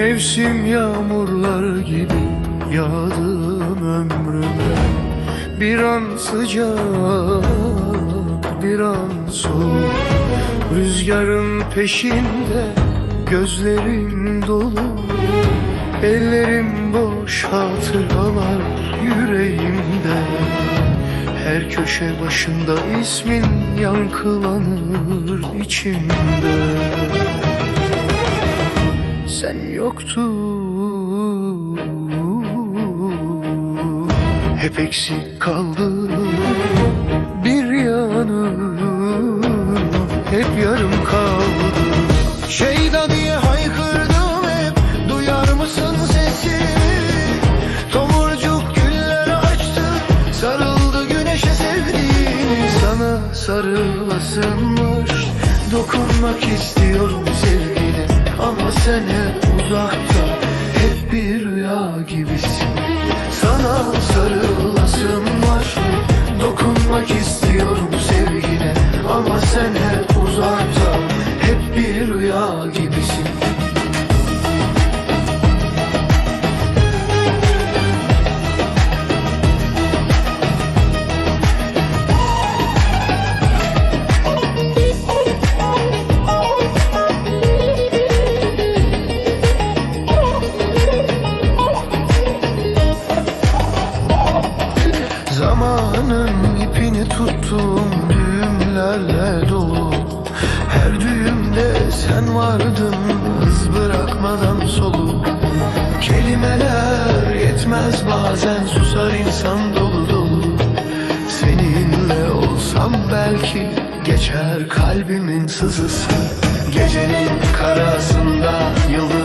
Mevsim yağmurlar gibi yağdın ömrüme Bir an sıcak, bir an soğuk. Rüzgarın peşinde gözlerim dolu. Ellerim boş hatıralar yüreğimde. Her köşe başında ismin yankılanır içimde Sen yoktun. Hep eksik kaldı Bir yanım Hep yarım kaldı. Şeyda diye haykırdım hep Duyar mısın sesimi Tomurcuk güller açtı Sarıldı güneşe sevdiğini. Sana sarılasın var Dokunmak istiyorum sevgili Ama sen hep uzakta Hep bir rüya gibisin. Sana sarılasın var. Dokunmak istiyorum sevgili Ama sen hep uzakta Hep bir rüya gibisin tuttum düğümlerle dolu. Her düğümde sen vardın hız bırakmadan soluk Kelimeler yetmez bazen susar insan dolu dolu. Seninle olsam belki geçer kalbimin sızısı. Gecenin karasında yıldızlar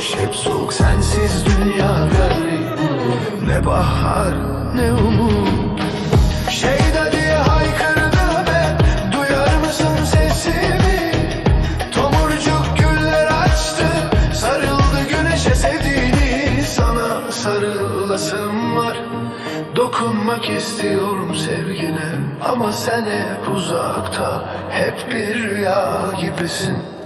boş hep soğuk sensiz dünya garip Ne bahar ne umut. Şeyda diye haykırdım hep Duyar mısın sesimi? Tomurcuk güller açtı Sarıldı güneşe sevdiğini. Sana sarılasım var Dokunmak istiyorum sevgine. Ama sen hep uzakta Hep bir rüya gibisin